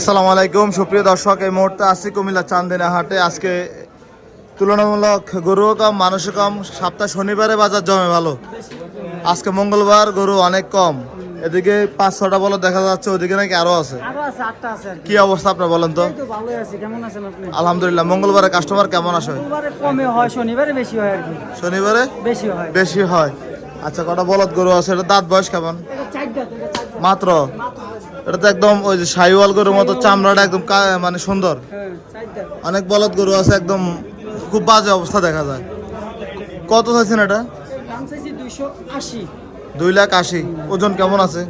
আসসালামু আলাইকুম সুপ্রিয় দর্শক এই মুহূর্তে আছি কুমিল্লা চান্দিনা হাটে আজকে তুলনামূলক গরু কম মানুষ কম। সপ্তাহ শনিবারে বাজার জমে ভালো। আজকে মঙ্গলবার গরু অনেক কম। এদিকে পাঁচ ছটা বলো দেখা যাচ্ছে ওদিকে নাকি আরও আছে। কি। অবস্থা আপনার বলেন তো? আলহামদুলিল্লাহ মঙ্গলবারে কাস্টমার কেমন আসে? শনিবারে বেশি হয় শনিবারে? বেশি হয়। আচ্ছা কটা বলদ গরু আছে? এটা দাঁত বয়স কেমন? মাত্র। এটা তো একদম ওই যে সাইওয়াল গরুর মতো চামড়াটা একদম মানে সুন্দর। হ্যাঁ অনেক বলদ গরু আছে একদম খুব বাজে অবস্থা দেখা যায়। কত চাইছেন এটা? দুই লাখ আশি। ওজন কেমন আছে?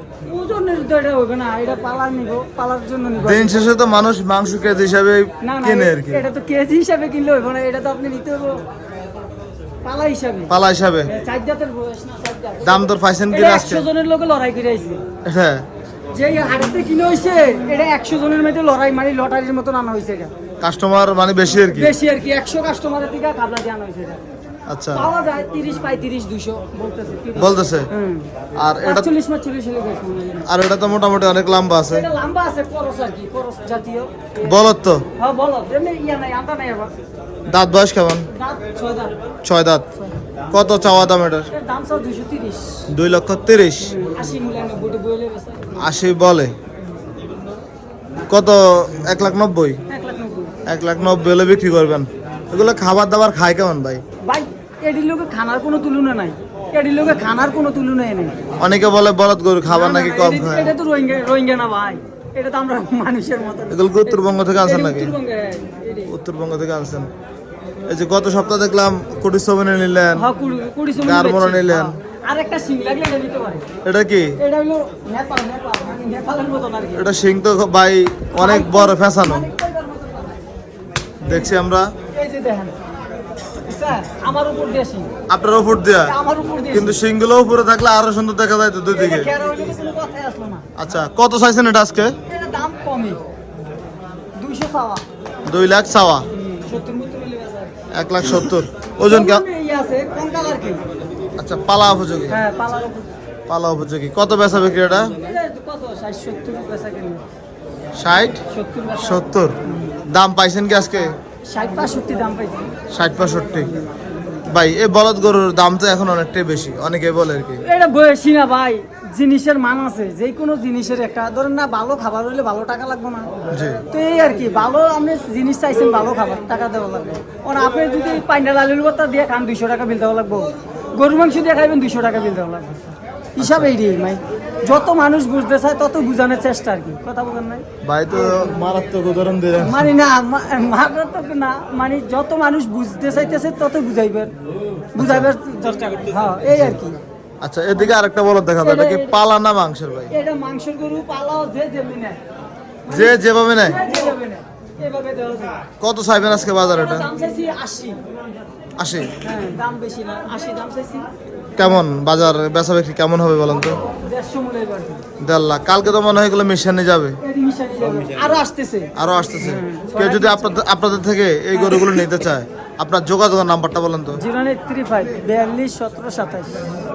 দিন শেষে তো মানুষ মাংস কেজি হিসাবে কিনে আর কি। এটা তো কেজি হিসাবে কিনলে হইব না এটা তো আপনি নিতে হবে। পালা হিসাবে। পালা হিসাবে। জাত দাম দর পাইছেন কি আজকে? জনের লোকে লড়াই করে আইছে। হ্যাঁ। যে কিনে হইছে এটা একশো জনের মধ্যে লড়াই মারি লটারির মতন আনা হয়েছে এটা। কাস্টমার মানে বেশি আর কি? বেশি আর কি একশো কাস্টমারের থেকে কাবলা দিয়ে আনা হয়েছে এটা। আচ্ছা। পাওয়া যায় তিরিশ পঁয়ত্রিশ দুশো বলতেছে বলতেছে? আর এটা আটচল্লিশ মাচল্লিশ হলে গেছে মনে হয়। আর এটা তো মোটামুটি অনেক লম্বা আছে। এটা লম্বা আছে করস আর কি করস জাতীয়। বলদ তো? হ্যাঁ বলো এমনি ইয়া নাই নাই আবার। দাঁত বয়স কেমন? দাঁত ছয় দাঁত। ছয় দাঁত। কত চাওয়া দাম এটার? দাম সব দুইশো তিরিশ। দুই লক্ষ তিরিশ। আশি মূল্য নব্বই বইলে বেচা। আশি বলে। কত? এক লাখ নব্বই? এক লাখ নব্বই হলে বিক্রি করবেন। এগুলো খাবার দাবার খায় কেমন ভাই? ভাই এডির লোকে খানার কোনো তুলনা নাই। এডির লোকে খানার কোনো তুলনাই নেই। অনেকে বলে বলদ গরু খাবার নাকি কম খায় এটা তো রোহিঙ্গা রোহিঙ্গা না ভাই। এটা তো আমরা মানুষের মতো এগুলো উত্তরবঙ্গ থেকে আনছেন নাকি? উত্তরবঙ্গ থেকে আনছেন। এই যে গত সপ্তাহ দেখলাম কুটি সবনে নিলেন হ্যাঁ, বেচছি। নিলেন। লাগলে এটা নিতে পারে। এটা কি? এটা হলো নেপাল নেপাল মানে নেপালের মতন আর কি। এটা সিং তো ভাই অনেক বড় ফ্যাশানো? দেখছি আমরা। এই যে দেখেন আমার উপর দিয়ে আপনার উপর দেয়া? আমার উপর দিয়ে কিন্তু উপরে থাকলে আরও সুন্দর দেখা যায় তো দুই দিকে কোনো আচ্ছা কত চাইছেন এটা আজকে? এটা দাম কমই দুইশো চাওয়া। দুই লাখ চাওয়া। এক লাখ সত্তর। ওজন ইয়ে আছে কঙ্কাল আর কি? আচ্ছা পালা উপযোগী? হ্যাঁ উপর পালা উপযোগী। কত বেচা বিক্রি এটা? কত? ষাট সত্তর বেচা কিনবে। ষাট? সত্তর বেচা। সত্তর। দাম পাইছেন কি আজকে? ষাট পাঁচষট্টি দাম পাইছি। ষাট পঁয়ষট্টি ভাই এই বলদ গরুর দাম তো এখন অনেকটাই বেশি। অনেকে বলে আর কি। এটা বয়সী না ভাই জিনিসের মান আছে। যে কোনো জিনিসের একটা ধরেন না ভালো খাবার হইলে ভালো টাকা লাগবে না। জি। তো এই আর কি ভালো আপনি জিনিস চাইছেন ভালো খাবার টাকা দেওয়া লাগবে। আর আপনি যদি পাইন্ডাল আলুর কথা দিয়ে খান দুইশো টাকা বিল দেওয়া লাগবে। গরু মাংস দিয়ে খাইবেন দুইশো টাকা বিল দেওয়া লাগবে। হিসাব এই ভাই যত মানুষ বুঝতে চায় তত বুঝানোর চেষ্টা আর কি। কথা বলেন নাই? ভাই তো মারাত্মক উদাহরণ দিলেন মানে না মারাত্মক না মানে যত মানুষ বুঝতে চাইতেছে তত বুঝাইবেন। বুঝাইবার চেষ্টা করতে হ্যাঁ এই আর কি। আচ্ছা এদিকে আরেকটা বলদ দেখা যায় এটা কি পালা না মাংসের ভাই? এটা মাংসের গরু পালাও যে যেমনি নেয়। যে যেভাবে নেয়। কত চাইবেন আজকে বাজার এটা? আশি? আশি হ্যাঁ দাম বেশি না আশি দাম চাইছি। কেমন? বাজার বেচা বিক্রি কেমন হবে বলেন তো? দেড়লা দেড় লাখ। কালকে তো মনে হয় এগুলো মিশানে যাবে। আরও আসতেছে। আরও আসতেছে। কেউ যদি আপনাদের আপনাদের থেকে এই গরুগুলো নিতে চায় আপনার যোগাযোগের নাম্বারটা বলেন তো। জিরো এইট থ্রি ফাইভ বিয়াল্লিশ সতেরো সাতাইশ।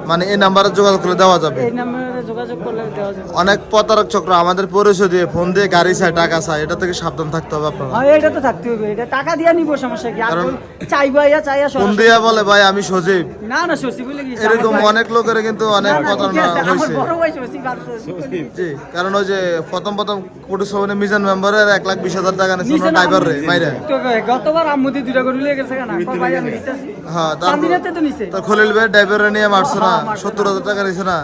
মানে এই নাম্বারে যোগাযোগ করে দেওয়া যাবে। এই নাম্বারে যোগাযোগ করলে দেওয়া যাবে। অনেক প্রতারক চক্র আমাদের পরিচয় দিয়ে ফোন দিয়ে গাড়ি চায় টাকা চায় এটা থেকে সাবধান থাকতে হবে আপনারা। হ্যাঁ এটা তো থাকতে হবে এটা টাকা দিয়া নিব সমস্যা কি? আর কারণ- চাইবা ইয়া চাইয়া ফোন দিয়ে বলে ভাই আমি সজীব। না না শশী বলে কি? এরকম অনেক লোকের কিন্তু অনেক না, না, প্রতারণা আমার হয়েছে। বড় ভাই শশী। জি কারণ ওই যে প্রথম প্রথম কোটি সবনে মিজান মেম্বারের এক লাখ বিশ হাজার টাকা নিয়েছিল নিচে না, ড্রাইভার রে মাইরে। তো গতবার আম্মুদি দুটা করে লিয়ে গেছে কেন? কয় ভাই আমি দিতেছি হ্যাঁ তারপর তো নিছে। তো খলিল ভাই ড্রাইভার নিয়ে মারছে না। সত্তর হাজার টাকা নিয়েছে না?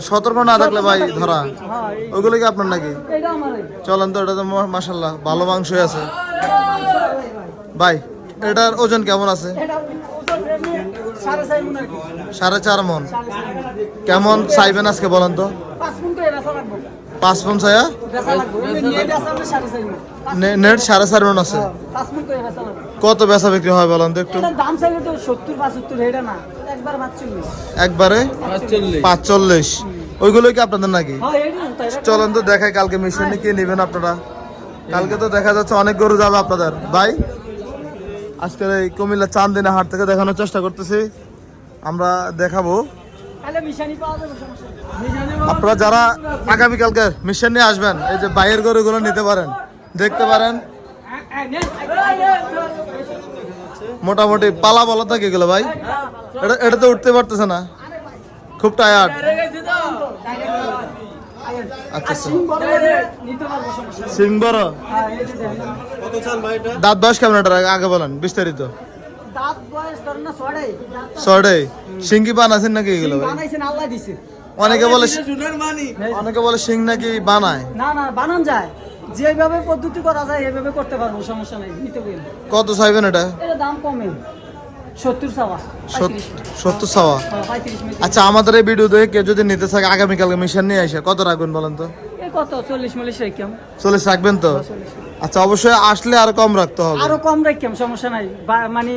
সতর্ক না থাকলে ভাই ধরা। ওগুলো কি আপনার নাকি? চলেন তো এটা তো মাসাল্লাহ ভালো মাংসই আছে। ভাই এটার ওজন কেমন আছে? সাড়ে চার মন। কেমন চাইবেন আজকে বলেন তো? পাঁচ মন নে- নেট সাড়ে চার মন আছে। হ্যাঁ, লাগবো। কত বেচা বিক্রি হয় বলেন তো একটু? দাম চাইলে তো সত্তর পঁচাত্তর এটা না। একবার পাঁচচল্লিশ। ওইগুলো কি আপনাদের নাকি? হ্যাঁ? চলেন তো দেখাই কালকে মিশনে কি নেবেন আপনারা। কালকে তো দেখা যাচ্ছে অনেক গরু যাবে আপনাদের। ভাই আজকের এই কুমিল্লা চান্দিনা হাট থেকে দেখানোর চেষ্টা করতেছি। আমরা দেখাবো। তাহলে মিশানি পাওয়া যাবে সমস্যা নেই। আপনারা যারা আগামীকালকে মিশন নিয়ে আসবেন এই যে বাইরের গরুগুলো নিতে পারেন। দেখতে পারেন। মোটামুটি পালা বলা থাকে এগুলো ভাই। এটা এটা তো উঠতে পারতেছে না। খুব টায়ার্ড আচ্ছা আচ্ছা। সিং। দাঁত কেমন এটা আগে বলেন, বিস্তারিত। সিংকি নাকি এগুলো অনেকে বলে অনেকে বলে সিং নাকি বানায়। বানান যায়। যেভাবে পদ্ধতি করা যায় এভাবে করতে পারব সমস্যা নেই নিতে গেলে কত চাইবেন এটা? এটা দাম কমে। সত্তর সাওয়া সত্তর সাওয়া আচ্ছা আমাদের এই ভিডিও দেখে কেউ যদি নিতে থাকে আগামীকালকে মিশন নিয়ে আসে কত রাখবেন বলেন তো? কত? চল্লিশ মিলিশ চল্লিশ রাখবেন তো? আচ্ছা অবশ্যই আসলে আর কম রাখতে হবে। আরও কম সমস্যা নাই। মানে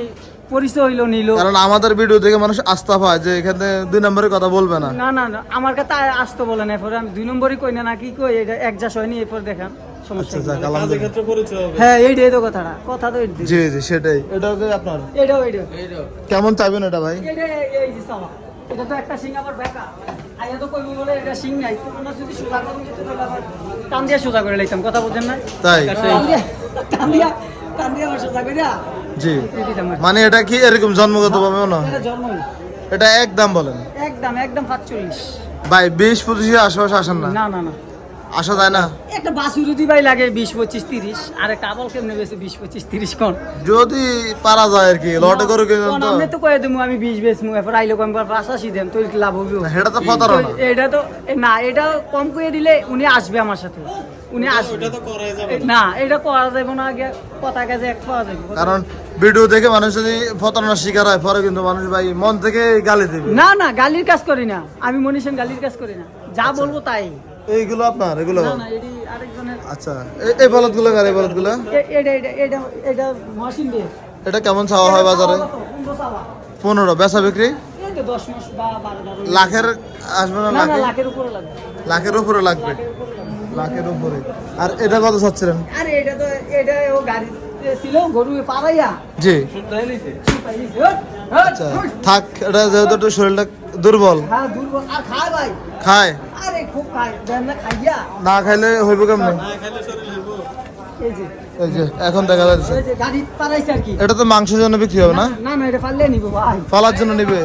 পরিচয় হইল নিল। কারণ আমাদের ভিডিও দেখে মানুষ আস্থা পায় যে এখানে দুই নম্বরে কথা বলবে না। না না না আমার কাছে আসতে বলেন এরপরে আমি দুই নম্বরই কই না নাকি কই এটা এক যা হয়নি এরপর দেখান। আচ্ছা। যাক আলহামদুলিল্লাহ। হ্যাঁ এইটাই তো কথাটা কথা তো এইটাই। জি জি সেটাই। এটা যে আপনার। এটাও এইটাও কেমন চাইবেন এটা ভাই? এটা এই যে সাওয়া এটা তো একটা সিং আবার বেকা আইয়া তো কইবো বলে এটা সিং নাই তোমরা যদি সোজা করুন যেতে তাহলে আবার টান দিয়ে সোজা করে লাইতাম কথা বুঝেন না? তাই? টান দিয়ে টান দিয়া টান দিয়ে আবার সোজা করে জি। মানে এটা কি এরকম জন্মগত ভাবে না? এটা জন্মই এটা একদম বলেন। একদম একদম ভাই বিশ পঁচিশের আশেপাশে আসেন না? না না না। আসা যায় না। একটা বাসুরুদি ভাই লাগে বিশ পঁচিশ তিরিশ আর একটা আবল কেমনে বেশি বিশ পঁচিশ তিরিশ কোন? যদি পারা যায় আর কি লটে করে কিনেন তো। আমি তো কয়ে দেবো আমি বিশ বেচমু এরপর আইলে কম পাশাশি দেন তো লাভ হবে সেটা তো প্রতারণা এটা তো এ না এটা কম করে দিলে উনি আসবে আমার সাথে। উনি আসবে। না। এটা করা যাবে না আগে কথা কাজে এক পাওয়া যাবে কারণ ভিডিও দেখে মানুষ যদি প্রতারণার শিকার হয় পরে কিন্তু মানুষ ভাই মন থেকে গালি দেবে। না না গালির কাজ করি না। আমি মনীষেন গালির কাজ করি না। যা বলব তাই। এইগুলো আপনার? এগুলো? না না এটি আরেকজনের আচ্ছা এই- এই বলদগুলো কার এই বলদগুলো এ- এটা এটা এটা এটা মেশিন দিয়ে। এটা কেমন চাওয়া হয় বাজারে? পনেরো। বেচা বিক্রি? লাখের আসবে না লাখের উপরে লাগবে। লাখের উপরে লাগবে? লাখের উপরে আর এটা কত চাচ্ছিলেন? আরে এটা তো এটা ও গাড়িতে ছিল গরু পাড়াইয়া। জি। হট, আচ্ছা থাক এটা যেহেতু শরীরটা দুর্বল। হ্যাঁ দুর্বল। আর খায় ভাই। খায়? না খাইলে হইব কেমনে? এই যে। এখন দেখা যাচ্ছে। এটা তো মাংসের জন্য বিক্রি হবে না? না না এটা পারলে নিব ভাই। পালার জন্য নিবে?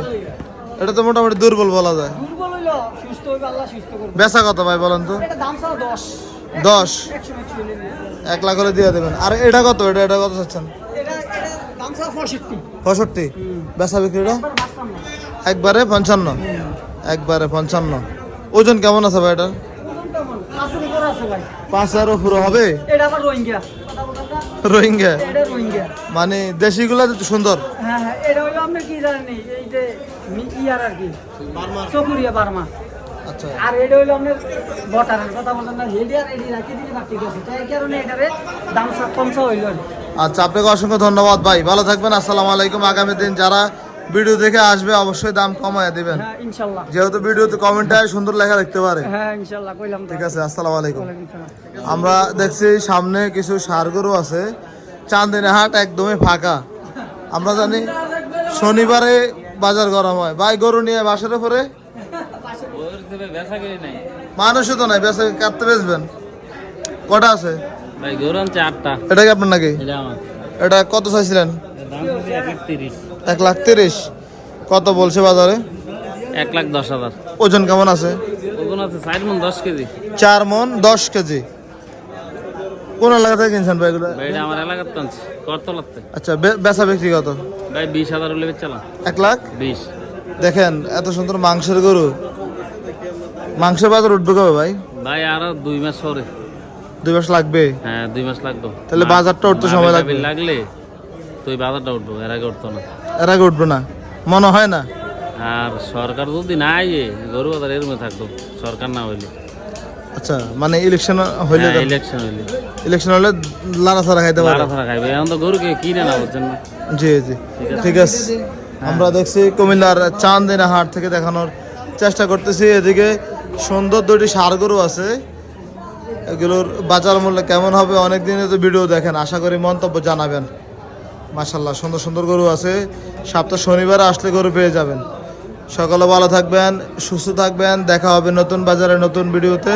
এটা তো মোটামুটি দুর্বল বলা যায়। দুর্বল হইল সুস্থ হইবে আল্লাহ সুস্থ করবে। বেচা কত ভাই বলেন তো? এটা দাম ছাড়া দশ। এক লাখ করে দিয়ে দেবেন। আর এটা কত? এটা এটা কত চাচ্ছেন? এটা এটা দাম ছাড়া পঁয়ষট্টি? বেচা বিক্রিটা? একবার বাঁচতাম না। একবারে পঞ্চান্ন? একবারে পঞ্চান্ন। ওজন কেমন আছে ভাই এটা পাঁচের উপরে হবে? রোহিঙ্গা? মানে দেশিগুলা তো সুন্দর। আচ্ছা। আর এটা হইল আপনার বটারের কথা বলেন না হেডি আর এডি রাখি দিলে বাড়তি গেছে তাই কারণে এটারে দাম কমসা হইল আচ্ছা আপনাকে অসংখ্য ধন্যবাদ ভাই। ভালো থাকবেন আসসালামু আলাইকুম। আগামী দিন যারা ভিডিও দেখে আসবে অবশ্যই দাম কমায় দিবেন। হ্যাঁ যেহেতু ভিডিওতে কমেন্টে সুন্দর লেখা দেখতে পারে। হ্যাঁ কইলাম ঠিক আছে আসসালামু আলাইকুম। আমরা দেখছি সামনে কিছু সার গরু আছে। চান্দিনা হাট একদমই ফাঁকা। আমরা জানি শনিবারে বাজার গরম হয়। ভাই গরু নিয়ে বাসার উপরে? মানুষও তো নাই বেসে কাটতে বেচবেন। কটা আছে? এটা কি আপনার নাকি? এটা কত চাইছিলেন? এক লাখ তিরিশ। কত বলছে বাজারে? এক লাখ দশ হাজার। ওজন কেমন আছে? ওজন আছে চার মন দশ কেজি। চার মন দশ কেজি। কোন এলাকা থেকে কিনছেন ভাই এগুলো? ভাই আমার এলাকার তো আনছে করতলাতে আচ্ছা বেচা বিক্রি কত? ভাই বিশ হাজার হলে বেচালাম এক লাখ? বিশ। দেখেন এত সুন্দর মাংসের গরু। মাংসের বাজার উঠবে কবে ভাই? ভাই আরও দুই মাস পরে। দুই মাস লাগবে? হ্যাঁ দুই মাস লাগবে। তাহলে বাজারটা উঠতে সময় লাগবে। বিল তুই বাজারটা উঠবো এর আগে উঠতো না। এর আগে উঠবে না? মনে হয় না? আর সরকার যদি নাই যে গরু বাজার এর মধ্যে থাকতো সরকার না হইলে। আচ্ছা মানে ইলেকশন হইলে হ্যাঁ, ইলেকশন হইলে। ইলেকশন হলে ছাড়া খাইতে পারে ছাড়া খাইবে এখন তো গরুকে কিনে না বুঝছেন না? জি জি। ঠিক আছে। আমরা দেখছি কুমিল্লার চান্দিনা হাট থেকে দেখানোর চেষ্টা করতেছি। এদিকে সুন্দর দুটি সার গরু আছে। এগুলোর বাজার মূল্য কেমন হবে অনেক দিনে তো ভিডিও দেখেন। আশা করি মন্তব্য জানাবেন। মাশাল্লাহ সুন্দর সুন্দর গরু আছে। সপ্তাহ শনিবার আসলে গরু পেয়ে যাবেন। সকালে ভালো থাকবেন, সুস্থ থাকবেন। দেখা হবে নতুন বাজারে নতুন ভিডিওতে।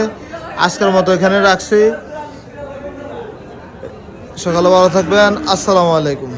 আজকের মতো এখানে রাখছি। সকালে ভালো থাকবেন। আসসালামু আলাইকুম।